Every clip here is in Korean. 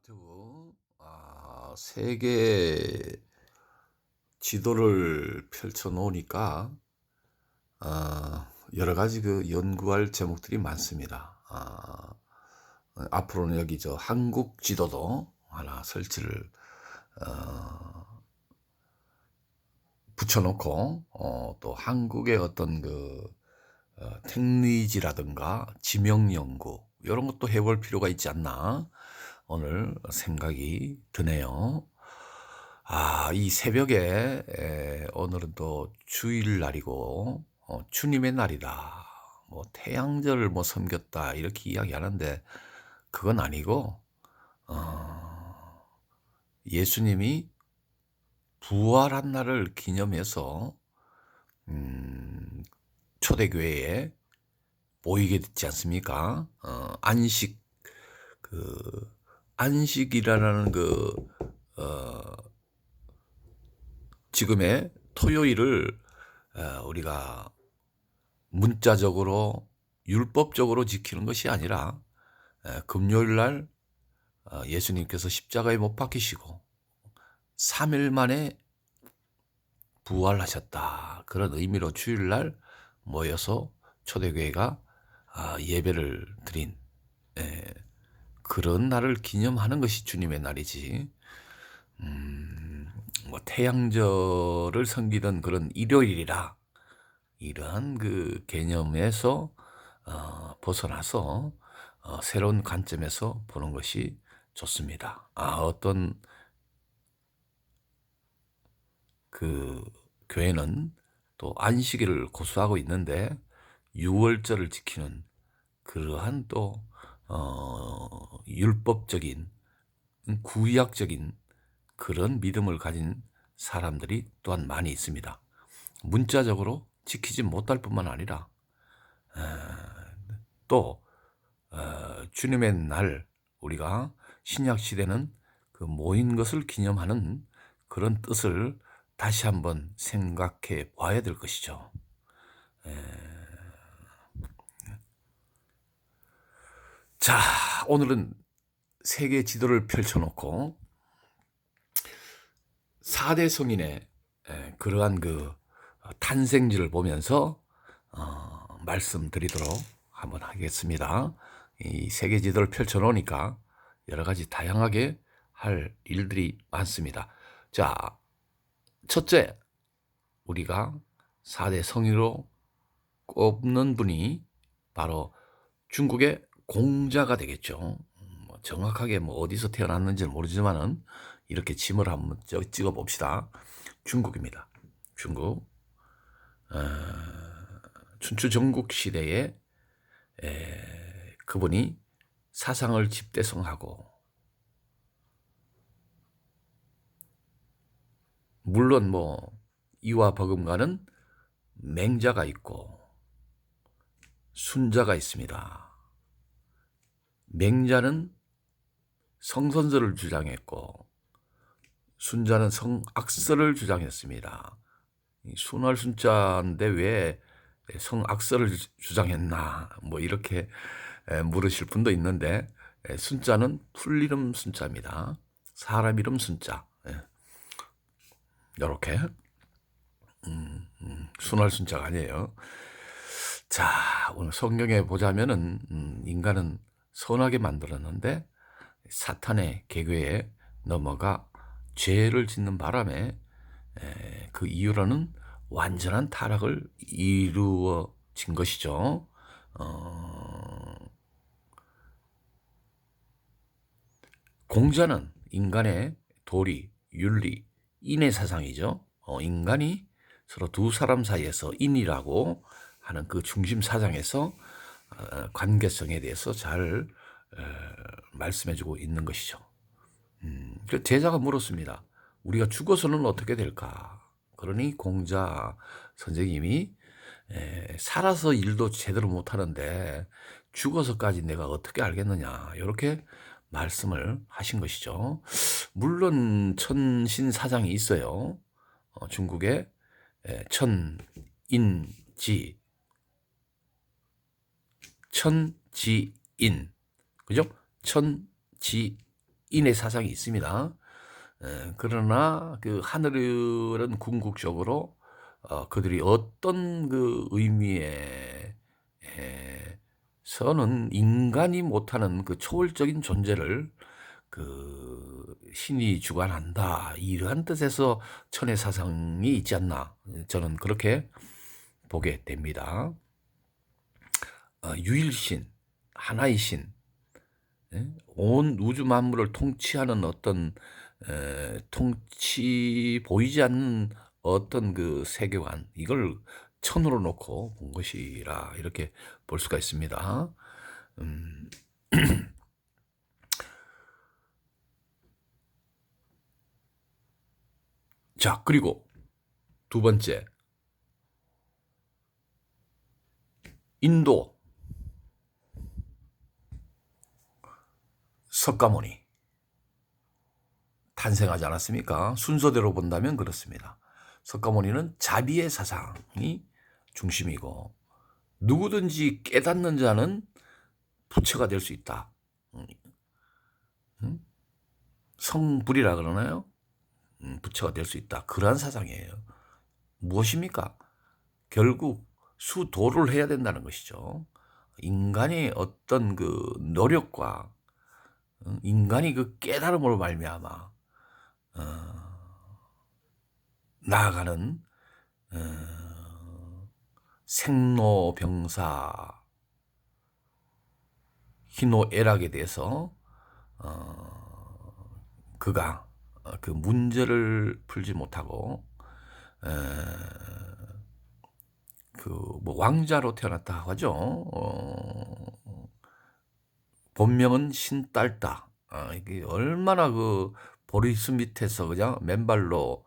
마태우 아, 세계 지도를 펼쳐 놓으니까 아, 여러 가지 그 연구할 제목들이 많습니다. 아, 앞으로는 여기 저 한국 지도도 하나 설치를 어, 붙여놓고 어, 또 한국의 어떤 그 어, 택리지라든가 지명 연구 이런 것도 해볼 필요가 있지 않나 오늘 생각이 드네요. 아, 이 새벽에 에, 오늘은 또 주일 날이고 어, 주님의 날이다. 뭐 태양절을 뭐 섬겼다 이렇게 이야기하는데 그건 아니고 어, 예수님이 부활한 날을 기념해서 음, 초대교회에 모이게 됐지 않습니까? 어, 안식 그 안식이라는 그 어, 지금의 토요일을 어, 우리가 문자적으로 율법적으로 지키는 것이 아니라 에, 금요일 날 어, 예수님께서 십자가에 못 박히시고 3일 만에 부활하셨다. 그런 의미로 주일날 모여서 초대교회가 아, 예배를 드린 에, 그런 날을 기념하는 것이 주님의 날이지. 음, 뭐 태양절을 섬기던 그런 일요일이라 이러한 그 개념에서 어, 벗어나서 어, 새로운 관점에서 보는 것이 좋습니다. 아, 어떤 그 교회는 또 안식일을 고수하고 있는데 6월절을 지키는 그러한 또 어, 율법적인 구약적인 그런 믿음을 가진 사람들이 또한 많이 있습니다. 문자적으로 지키지 못할 뿐만 아니라 에, 또 어, 주님의 날 우리가 신약 시대는 그 모인 것을 기념하는 그런 뜻을 다시 한번 생각해 봐야 될 것이죠. 에... 자, 오늘은 세계 지도를 펼쳐놓고 4대 성인의 에, 그러한 그 탄생지를 보면서 어, 말씀드리도록 한번 하겠습니다. 이 세계 지도를 펼쳐놓으니까 여러 가지 다양하게 할 일들이 많습니다. 자, 첫째, 우리가 4대 성인으로 꼽는 분이 바로 중국의 공자가 되겠죠. 음, 뭐 정확하게 뭐 어디서 태어났는지는 모르지만은 이렇게 짐을 한번 찍어 봅시다. 중국입니다. 중국. 어, 춘추 전국 시대에 에, 그분이 사상을 집대성하고 물론 뭐 이와 버금가는 맹자가 있고 순자가 있습니다. 맹자는 성선설을 주장했고 순자는 성악설을 주장했습니다. 순할 순자인데 왜 성악설을 주장했나 뭐 이렇게 물으실 분도 있는데 순자는 풀 이름 순자입니다. 사람 이름 순자. 이렇게 음, 음, 순할 순자가 아니에요. 자, 오늘 성경에 보자면은 음, 인간은 선하게 만들었는데 사탄의 계교에 넘어가 죄를 짓는 바람에 에, 그 이유로는 완전한 타락을 이루어진 것이죠. 어, 공자는 인간의 도리, 윤리, 인의 사상이죠. 어, 인간이 서로 두 사람 사이에서 인이라고 하는 그 중심 사상에서 어, 관계성에 대해서 잘 어, 말씀해주고 있는 것이죠. 음, 그 제자가 물었습니다. 우리가 죽어서는 어떻게 될까? 그러니 공자 선생님이 에, 살아서 일도 제대로 못하는데 죽어서까지 내가 어떻게 알겠느냐 이렇게 말씀을 하신 것이죠. 물론 천신 사장이 있어요. 어, 중국에 천인지 천지인 그죠? 천지인 인의 사상이 있습니다. 에, 그러나 그 하늘은 궁극적으로 어, 그들이 어떤 그 의미에 서는 인간이 못하는 그 초월적인 존재를 그 신이 주관한다 이러한 뜻에서 천의 사상이 있지 않나 저는 그렇게 보게 됩니다. 어, 유일신, 하나의 신, 예? 온 우주 만물을 통치하는 어떤 에, 통치 보이지 않는 어떤 그 세계관 이걸 천으로 놓고 본 것이라 이렇게 볼 수가 있습니다. 음. 자, 그리고 두 번째. 인도 석가모니 탄생하지 않았습니까? 순서대로 본다면 그렇습니다. 석가모니는 자비의 사상이 중심이고 누구든지 깨닫는 자는 부처가 될 수 있다. 성불이라 그러나요? 부처가 될 수 있다. 그러한 사상이에요. 무엇입니까? 결국 수도를 해야 된다는 것이죠. 인간의 어떤 그 노력과 인간이 그 깨달음으로 말미암아 어, 나아가는 어, 생로병사 희노애락에 대해서 어, 그가 그 문제를 풀지 못하고 그뭐 왕자로 태어났다 하죠. 어, 본명은 신딸다. 아, 이게 얼마나 그 보리수 밑에서 그냥 맨발로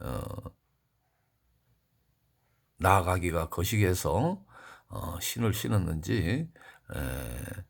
어, 나아가기가 거시기해서 어, 신을 신었는지 에,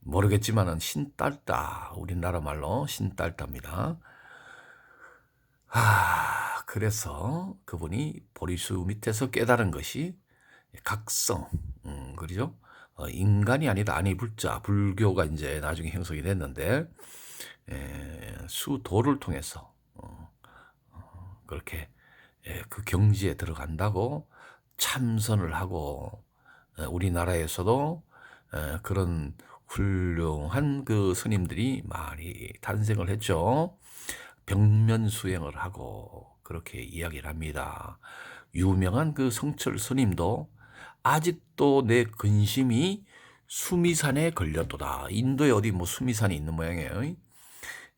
모르겠지만은 신딸다 우리나라 말로 신딸다입니다. 아 그래서 그분이 보리수 밑에서 깨달은 것이 각성 음, 그죠? 어, 인간이 아니다 아니 불자 불교가 이제 나중에 형성이 됐는데 에, 수도를 통해서 어, 어, 그렇게 예, 그 경지에 들어간다고 참선을 하고 에, 우리나라에서도 에, 그런 훌륭한 그 스님들이 많이 탄생을 했죠. 벽면 수행을 하고 그렇게 이야기를 합니다. 유명한 그 성철 스님도 아직도 내 근심이 수미산에 걸렸도다. 인도에 어디 뭐 수미산이 있는 모양이에요.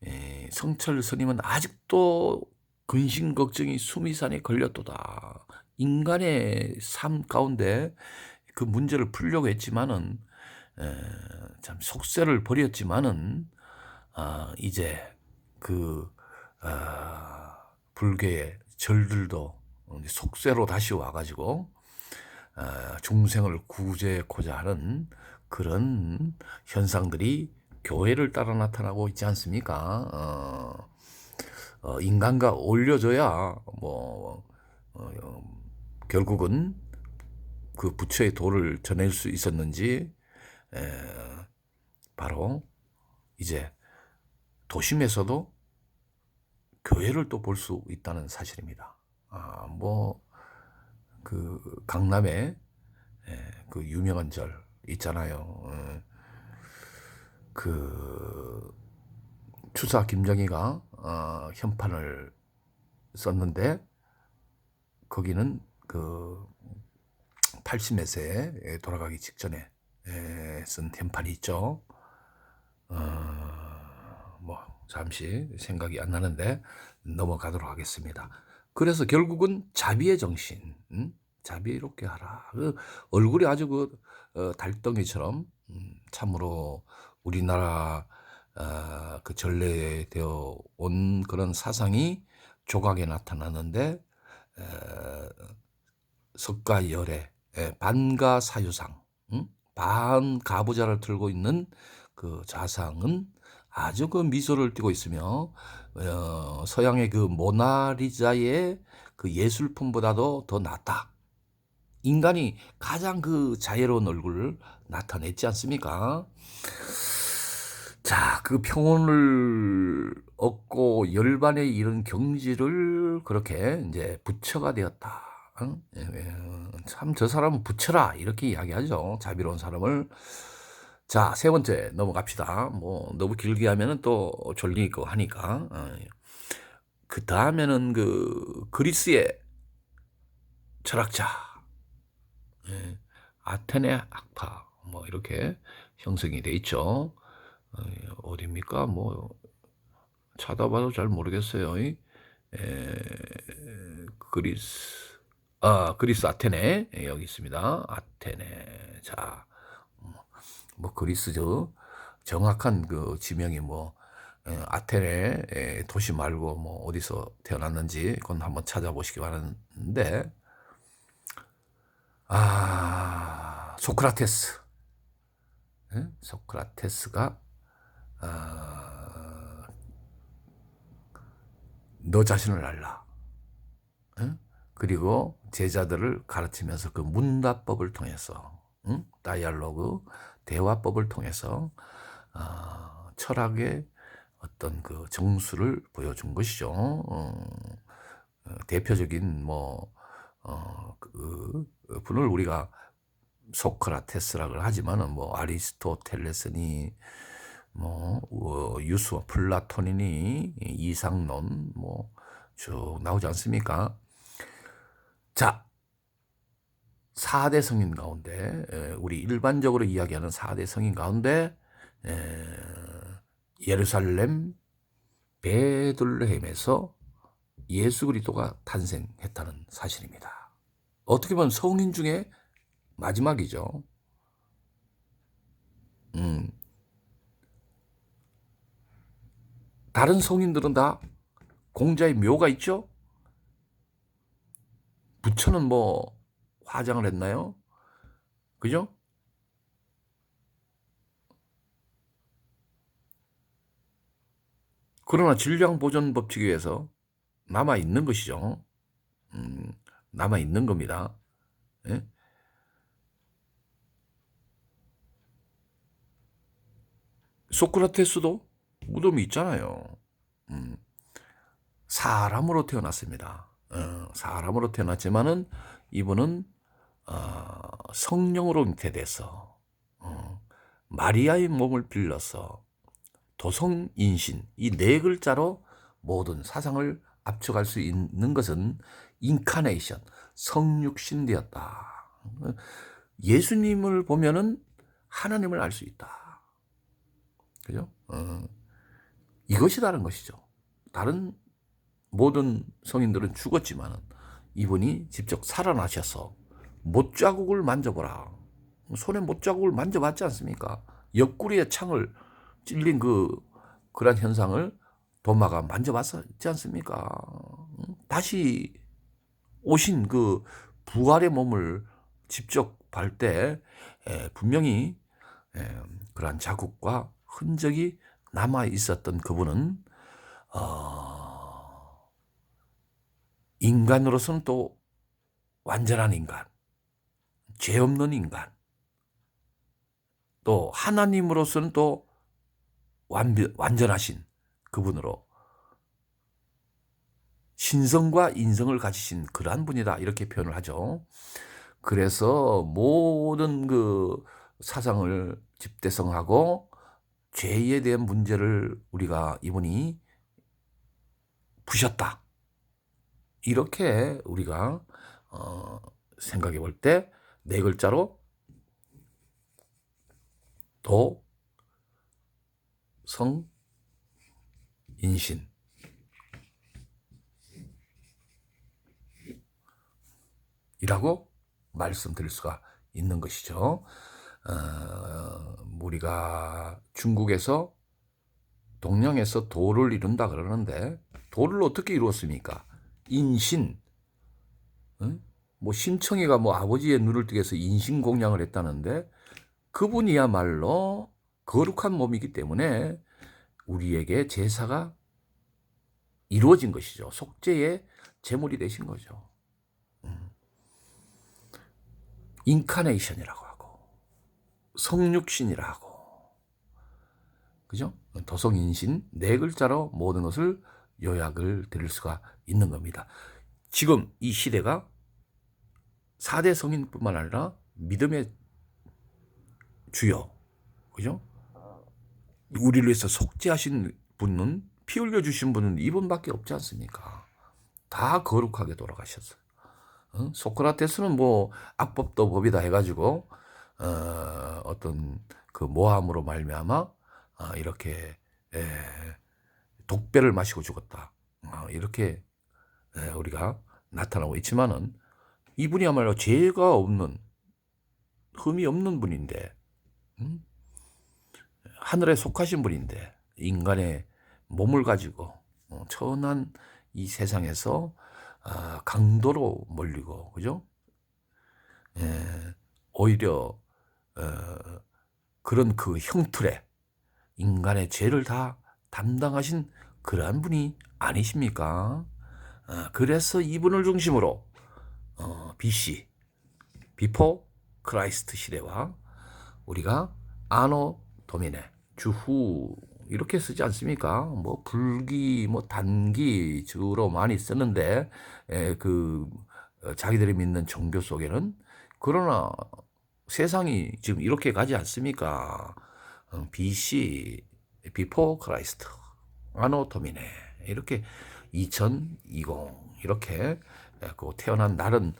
에, 성철 스님은 아직도 근심 걱정이 수미산에 걸렸도다. 인간의 삶 가운데 그 문제를 풀려고 했지만은 에, 참 속세를 버렸지만은 아, 이제 그 아, 불교의 절들도 속세로 다시 와가지고 아, 중생을 구제하고자 하는 그런 현상들이 교회를 따라 나타나고 있지 않습니까? 어, 어, 인간과 올려줘야 뭐 어, 결국은 그 부처의 도를 전할 수 있었는지 에, 바로 이제 도심에서도 교회를 또 볼 수 있다는 사실입니다. 아, 뭐, 그, 강남에, 예, 그 유명한 절 있잖아요. 어, 그, 추사 김정희가, 어, 현판을 썼는데, 거기는 그, 80몇 세에 돌아가기 직전에 예, 쓴 현판이 있죠. 어, 뭐, 잠시 생각이 안 나는데 넘어가도록 하겠습니다. 그래서 결국은 자비의 정신, 음? 자비롭게 하라. 그 얼굴이 아주 그 어, 달덩이처럼 음, 참으로 우리나라 어, 그 전래되어 온 그런 사상이 조각에 나타나는데 에, 석가열의 반가 사유상, 음? 반 가부자를 들고 있는 그 자상은 아주 그 미소를 띠고 있으며 어, 서양의 그 모나리자의 그 예술품보다도 더 낫다. 인간이 가장 그 자애로운 얼굴을 나타냈지 않습니까? 자, 그 평온을 얻고 열반에 이른 경지를 그렇게 이제 부처가 되었다. 응? 참, 저 사람은 부처라. 이렇게 이야기하죠. 자비로운 사람을. 자, 세 번째 넘어갑시다. 뭐, 너무 길게 하면은 또 졸리고 하니까. 어. 그 다음에는 그 그리스의 철학자, 예, 아테네 학파, 뭐 이렇게 형성이 돼 있죠. 어, 어디입니까? 뭐 찾아봐도 잘 모르겠어요. 에, 그리스, 아 그리스 아테네 예, 여기 있습니다. 아테네. 자, 뭐, 뭐 그리스 저 정확한 그 지명이 뭐 에, 아테네 에, 도시 말고 뭐 어디서 태어났는지 그건 한번 찾아보시기 바라는데 아 소크라테스 에? 소크라테스가 아, 너 자신을 알라. 응? 그리고 제자들을 가르치면서 그 문답법을 통해서 응? 다이알로그 대화법을 통해서 어, 철학의 어떤 그 정수를 보여준 것이죠. 어, 어, 대표적인 뭐 어, 그 분을 우리가 소크라테스라고 하지만은 뭐 아리스토텔레스니 뭐 어, 유수와 플라토니니 이상론 뭐 쭉 나오지 않습니까? 자, 4대 성인 가운데 우리 일반적으로 이야기하는 4대 성인 가운데 예루살렘 베들레헴에서 예수 그리스도가 탄생했다는 사실입니다. 어떻게 보면 성인 중에 마지막이죠. 음, 다른 성인들은 다 공자의 묘가 있죠? 부처는 뭐 화장을 했나요? 그죠? 그러나 질량 보존 법칙에 의해서 남아 있는 것이죠. 음, 남아 있는 겁니다. 예? 소크라테스도 무덤이 있잖아요. 음, 사람으로 태어났습니다. 어, 사람으로 태어났지만은 이분은 어, 성령으로 잉태돼서 어, 마리아의 몸을 빌려서 도성 인신 이 네 글자로 모든 사상을 압축할 수 있는 것은 인카네이션 성육신 되었다. 예수님을 보면은 하나님을 알 수 있다. 그죠? 어. 이것이 다른 것이죠. 다른 모든 성인들은 죽었지만 이분이 직접 살아나셔서 못 자국을 만져보라. 손에 못 자국을 만져봤지 않습니까? 옆구리에 창을 찔린 그 그런 현상을 도마가 만져봤지 않습니까? 다시 오신 그 부활의 몸을 직접 밟때 분명히 그러한 자국과 흔적이 남아 있었던 그분은 어, 인간으로서는 또 완전한 인간, 죄 없는 인간, 또 하나님으로서는 또 완전, 완전하신 그분으로 신성과 인성을 가지신 그러한 분이다 이렇게 표현을 하죠. 그래서 모든 그 사상을 집대성하고 죄에 대한 문제를 우리가 이분이 푸셨다. 이렇게 우리가 어, 생각해 볼 때 네 글자로 도, 성, 인신. 이라고 말씀드릴 수가 있는 것이죠. 어, 우리가 중국에서 동양에서 도를 이룬다 그러는데 도를 어떻게 이루었습니까? 인신. 응? 뭐 심청이가 뭐 아버지의 눈을 뜨게 해서 인신 공양을 했다는데 그분이야말로 거룩한 몸이기 때문에 우리에게 제사가 이루어진 것이죠. 속죄의 제물이 되신 거죠. 음. 인카네이션이라고 하고 성육신이라고 그죠? 도성인신 네 글자로 모든 것을 요약을 드릴 수가 있는 겁니다. 지금 이 시대가 4대 성인뿐만 아니라 믿음의 주요, 그죠? 우리를 위해서 속죄하신 분은 피 흘려 주신 분은 이분밖에 없지 않습니까? 다 거룩하게 돌아가셨어요. 어? 소크라테스는 뭐 악법도 법이다 해가지고 어, 어떤 그 모함으로 말미암아 아, 이렇게 에, 독배를 마시고 죽었다. 아, 이렇게 에, 우리가 나타나고 있지만은 이분이야말로 죄가 없는 흠이 없는 분인데 음? 하늘에 속하신 분인데 인간의 몸을 가지고 어, 천한 이 세상에서 아, 강도로 몰리고 그죠? 에, 오히려 어, 그런 그 형틀에 인간의 죄를 다 담당하신 그러한 분이 아니십니까? 어, 그래서 이분을 중심으로 어, BC, 비포 크라이스트 시대와 우리가 아노 도미네, 주후 이렇게 쓰지 않습니까? 뭐 불기, 뭐 단기 주로 많이 쓰는데 에, 그 어, 자기들이 믿는 종교 속에는 그러나 세상이 지금 이렇게 가지 않습니까? 어, BC, 비포 크라이스트, 아노 도미네 이렇게 2020 이렇게 그 태어난 날은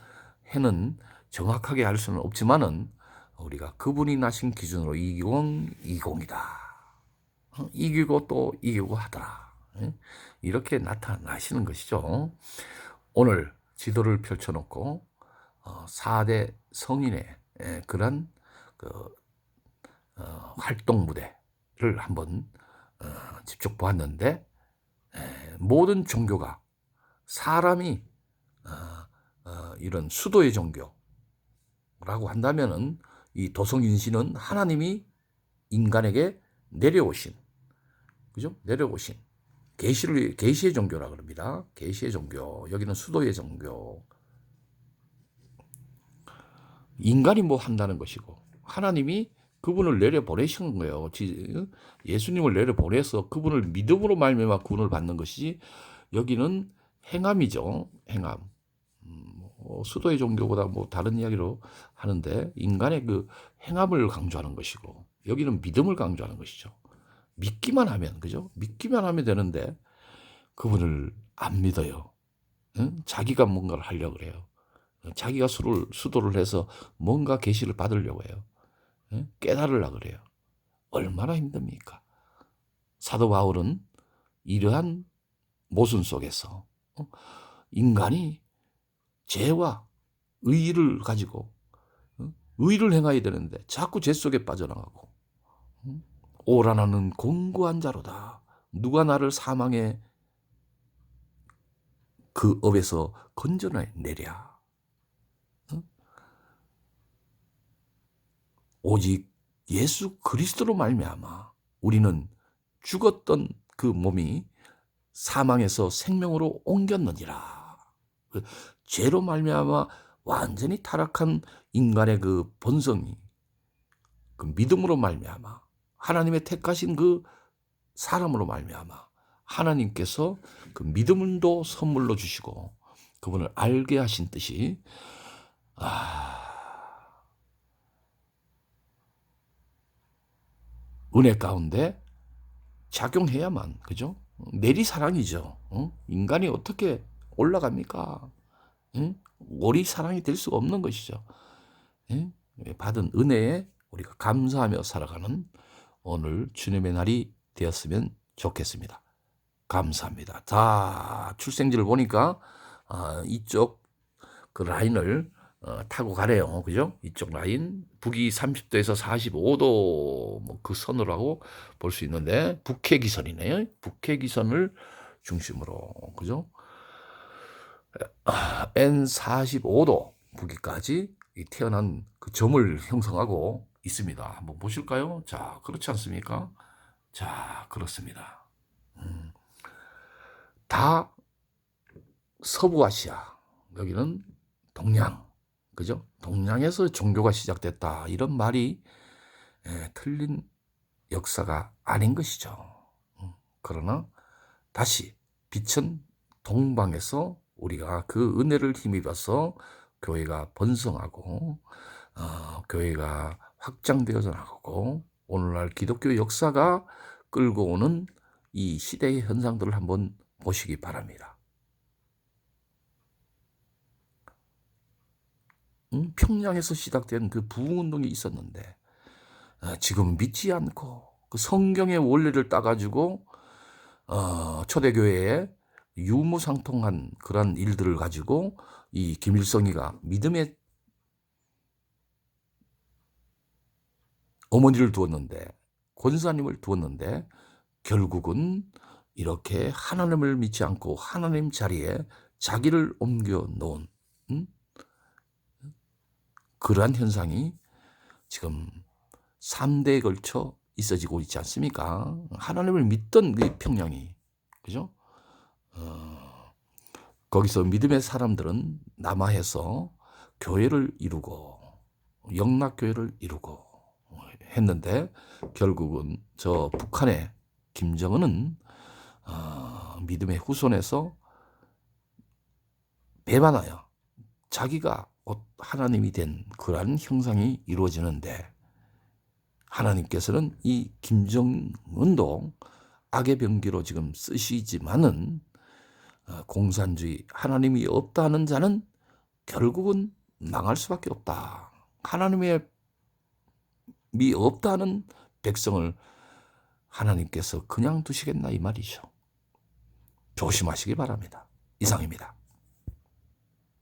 해는 정확하게 알 수는 없지만은 우리가 그분이 나신 기준으로 2020이다. 어, 이기고 또 이기고 하더라. 예? 이렇게 나타나시는 것이죠. 오늘 지도를 펼쳐놓고 4대 성인의 예, 그런 그 어, 활동 무대를 한번 어, 직접 보았는데 모든 종교가 사람이 이런 수도의 종교라고 한다면은 이 도성인신은 하나님이 인간에게 내려오신 그죠? 내려오신 계시를 계시의 종교라 그럽니다. 계시의 종교. 여기는 수도의 종교. 인간이 뭐 한다는 것이고 하나님이 그분을 내려 보내신 거예요. 예수님을 내려 보내서 그분을 믿음으로 말미암아 구원을 받는 것이지 여기는 행함이죠. 행함. 뭐 수도의 종교보다 뭐 다른 이야기로 하는데 인간의 그 행함을 강조하는 것이고 여기는 믿음을 강조하는 것이죠. 믿기만 하면 그죠? 믿기만 하면 되는데 그분을 안 믿어요. 응? 자기가 뭔가를 하려고 그래요. 자기가 수를, 수도를 해서 뭔가 계시를 받으려고 해요. 응? 깨달으려고 그래요. 얼마나 힘듭니까? 사도 바울은 이러한 모순 속에서 어? 인간이 죄와 의를 가지고 어? 의를 행해야 되는데 자꾸 죄 속에 빠져나가고 오라나는 공고한 자로다. 누가 나를 사망의 그 업에서 건져내랴. 오직 예수 그리스도로 말미암아 우리는 죽었던 그 몸이 사망에서 생명으로 옮겼느니라. 그 죄로 말미암아 완전히 타락한 인간의 그 본성이 그 믿음으로 말미암아 하나님의 택하신 그 사람으로 말미암아 하나님께서 그 믿음도 선물로 주시고 그분을 알게 하신 뜻이 아 은혜 가운데 작용해야만 그죠? 내리 사랑이죠. 어? 인간이 어떻게 올라갑니까? 응? 오리 사랑이 될 수가 없는 것이죠. 응? 받은 은혜에 우리가 감사하며 살아가는 오늘 주님의 날이 되었으면 좋겠습니다. 감사합니다. 다 출생지를 보니까 아, 이쪽 그 라인을 어, 타고 가래요. 그죠? 이쪽 라인 북위 30도에서 45도 뭐 그 선으로 하고 볼수 있는데 북해 기선이네요. 북해 기선을 중심으로 그죠? N45도 북위까지 태어난 그 점을 형성하고 있습니다. 한번 보실까요? 자, 그렇지 않습니까? 자, 그렇습니다. 음. 다 서부아시아, 여기는 동양, 그죠? 동양에서 종교가 시작됐다. 이런 말이 에, 틀린 역사가 아닌 것이죠. 음, 그러나 다시 빛은 동방에서 우리가 그 은혜를 힘입어서 교회가 번성하고 어, 교회가 확장되어져 나가고 오늘날 기독교 역사가 끌고 오는 이 시대의 현상들을 한번 보시기 바랍니다. 음, 평양에서 시작된 그 부흥운동이 있었는데 어, 지금 믿지 않고 그 성경의 원리를 따가지고 어, 초대교회에 유무상통한 그런 일들을 가지고 이 김일성이가 믿음의 어머니를 두었는데 권사님을 두었는데 결국은 이렇게 하나님을 믿지 않고 하나님 자리에 자기를 옮겨 놓은 음? 그러한 현상이 지금 3대에 걸쳐 있어지고 있지 않습니까? 하나님을 믿던 그 평양이 그죠? 어, 거기서 믿음의 사람들은 남아해서 교회를 이루고 영락교회를 이루고 했는데 결국은 저 북한의 김정은은 어, 믿음의 후손에서 배반하여 자기가 곧 하나님이 된 그러한 형상이 이루어지는데 하나님께서는 이 김정은도 악의 병기로 지금 쓰시지만은 어, 공산주의 하나님이 없다는 자는 결국은 망할 수밖에 없다. 하나님의 미 없다는 백성을 하나님께서 그냥 두시겠나 이 말이죠. 조심하시기 바랍니다. 이상입니다.